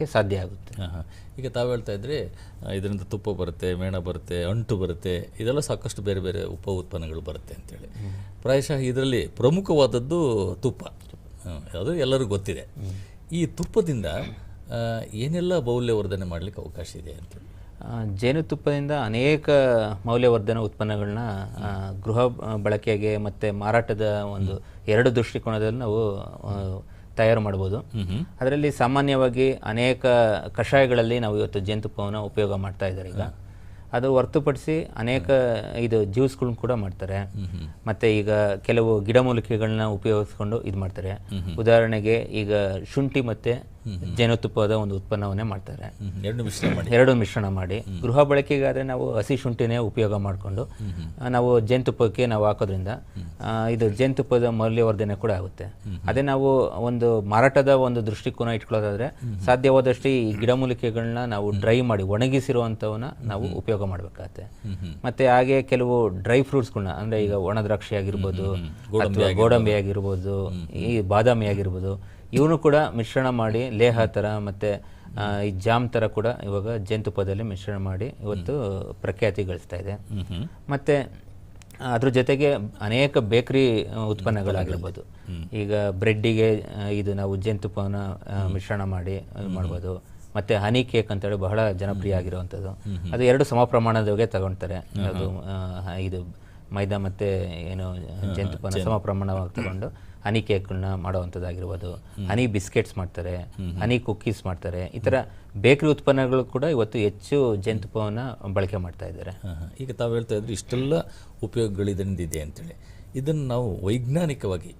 ಮಾಡೋಕ್ಕೆ ಸಾಧ್ಯ ಆಗುತ್ತೆ. ಈಗ ತಾವು ಹೇಳ್ತಾ ಇದ್ರಿ ಇದರಿಂದ ತುಪ್ಪ ಬರುತ್ತೆ ಮೇಣ ಬರುತ್ತೆ ಅಂಟು ಬರುತ್ತೆ ಇದೆಲ್ಲ ಸಾಕಷ್ಟು ಬೇರೆ ಬೇರೆ ಉಪ ಉತ್ಪನ್ನಗಳು ಬರುತ್ತೆ ಅಂತೇಳಿ. ಪ್ರಾಯಶಃ ಇದರಲ್ಲಿ ಪ್ರಮುಖವಾದದ್ದು ತುಪ್ಪ. ಅದು ಎಲ್ಲರಿಗೂ ಗೊತ್ತಿದೆ. ಈ ತುಪ್ಪದಿಂದ ಏನೆಲ್ಲ ಮೌಲ್ಯವರ್ಧನೆ ಮಾಡಲಿಕ್ಕೆ ಅವಕಾಶ ಇದೆ ಅಂತ? ಆ, ಜೇನುತುಪ್ಪದಿಂದ ಅನೇಕ ಮೌಲ್ಯವರ್ಧನ ಉತ್ಪನ್ನಗಳನ್ನ ಗೃಹ ಬಳಕೆಗೆ ಮತ್ತು ಮಾರಾಟದ ಒಂದು ಎರಡು ದೃಷ್ಟಿಕೋನದಲ್ಲಿ ನಾವು ತಯಾರು ಮಾಡ್ಬೋದು. ಅದರಲ್ಲಿ ಸಾಮಾನ್ಯವಾಗಿ ಅನೇಕ ಕಷಾಯಗಳಲ್ಲಿ ನಾವು ಇವತ್ತು ಜೇನುತುಪ್ಪವನ್ನು ಉಪಯೋಗ ಮಾಡ್ತಾ ಇದ್ದಾರೆ ಈಗ. ಅದು ಹೊರತುಪಡಿಸಿ ಅನೇಕ ಇದು ಜ್ಯೂಸ್ಗಳನ್ನ ಕೂಡ ಮಾಡ್ತಾರೆ. ಮತ್ತು ಈಗ ಕೆಲವು ಗಿಡಮೂಲಿಕೆಗಳನ್ನ ಉಪಯೋಗಿಸ್ಕೊಂಡು ಇದು ಮಾಡ್ತಾರೆ ಉದಾಹರಣೆಗೆ ಈಗ ಶುಂಠಿ ಮತ್ತು ಜೇನುತುಪ್ಪದ ಒಂದು ಉತ್ಪನ್ನವನ್ನೇ ಮಾಡ್ತಾರೆ. ಎರಡು ಮಿಶ್ರಣ ಮಾಡಿ. ಎರಡು ಮಿಶ್ರಣ ಮಾಡಿ. ಗೃಹ ಬಳಕೆಗಾದ್ರೆ ನಾವು ಹಸಿ ಶುಂಠಿನೇ ಉಪಯೋಗ ಮಾಡಿಕೊಂಡು ನಾವು ಜೇನುತುಪ್ಪಕ್ಕೆ ನಾವು ಹಾಕೋದ್ರಿಂದ ಇದು ಜೇನುತುಪ್ಪದ ಮೌಲ್ಯವರ್ಧನೆ ಕೂಡ ಆಗುತ್ತೆ. ಅದೇ ನಾವು ಒಂದು ಮಾರಾಟದ ಒಂದು ದೃಷ್ಟಿಕೋನ ಇಟ್ಕೊಳ್ಳೋದಾದ್ರೆ ಸಾಧ್ಯವಾದಷ್ಟು ಈ ಗಿಡಮೂಲಿಕೆಗಳನ್ನ ನಾವು ಡ್ರೈ ಮಾಡಿ ಒಣಗಿಸಿರುವಂತವನ್ನ ನಾವು ಉಪಯೋಗ ಮಾಡ್ಬೇಕಾಗತ್ತೆ. ಮತ್ತೆ ಹಾಗೆ ಕೆಲವು ಡ್ರೈ ಫ್ರೂಟ್ಸ್ಗಳನ್ನ ಅಂದ್ರೆ ಈಗ ಒಣ ದ್ರಾಕ್ಷಿ ಆಗಿರ್ಬೋದು ಗೋಡಂಬಿ ಆಗಿರ್ಬೋದು. ಈ ಬಾದಾಮಿ ಆಗಿರ್ಬೋದು ಇವನು ಕೂಡ ಮಿಶ್ರಣ ಮಾಡಿ ಲೇಹ ಥರ ಮತ್ತು ಈ ಜಾಮ್ ಥರ ಕೂಡ ಇವಾಗ ಜೇನುತುಪ್ಪದಲ್ಲಿ ಮಿಶ್ರಣ ಮಾಡಿ ಇವತ್ತು ಪ್ರಖ್ಯಾತಿ ಗಳಿಸ್ತಾ ಇದೆ. ಮತ್ತು ಅದ್ರ ಜೊತೆಗೆ ಅನೇಕ ಬೇಕರಿ ಉತ್ಪನ್ನಗಳಾಗಿರ್ಬೋದು. ಈಗ ಬ್ರೆಡ್ಡಿಗೆ ಇದು ನಾವು ಜೇನುತುಪ್ಪನ ಮಿಶ್ರಣ ಮಾಡಿ ಮಾಡ್ಬೋದು. ಮತ್ತು ಹನಿ ಕೇಕ್ ಅಂತೇಳಿ ಬಹಳ ಜನಪ್ರಿಯ ಆಗಿರುವಂಥದ್ದು. ಅದು ಎರಡು ಸಮ ಪ್ರಮಾಣದವಾಗೆ ತಗೊಳ್ತಾರೆ ಅದು ಇದು ಮೈದಾ ಮತ್ತೆ ಏನು ಜೇನುತುಪ್ಪನ ಸಮ ಪ್ರಮಾಣವಾಗಿ ತಗೊಂಡು ಹನಿ ಕೇಕ್ಗಳನ್ನ ಮಾಡುವಂಥದ್ದಾಗಿರ್ಬೋದು. ಹನಿ ಬಿಸ್ಕೆಟ್ಸ್ ಮಾಡ್ತಾರೆ ಹನಿ ಕುಕ್ಕೀಸ್ ಮಾಡ್ತಾರೆ. ಈ ಥರ ಬೇಕರಿ ಉತ್ಪನ್ನಗಳು ಕೂಡ ಇವತ್ತು ಹೆಚ್ಚು ಜೇನುತುಪ್ಪವನ್ನು ಬಳಕೆ ಮಾಡ್ತಾ ಇದ್ದಾರೆ. ಈಗ ತಾವು ಹೇಳ್ತಾ ಇದ್ರೆ ಇಷ್ಟೆಲ್ಲ ಉಪಯೋಗಗಳು ಇದರಿಂದ ಇದೆ ಅಂತೇಳಿ. ಇದನ್ನು ನಾವು ವೈಜ್ಞಾನಿಕವಾಗಿ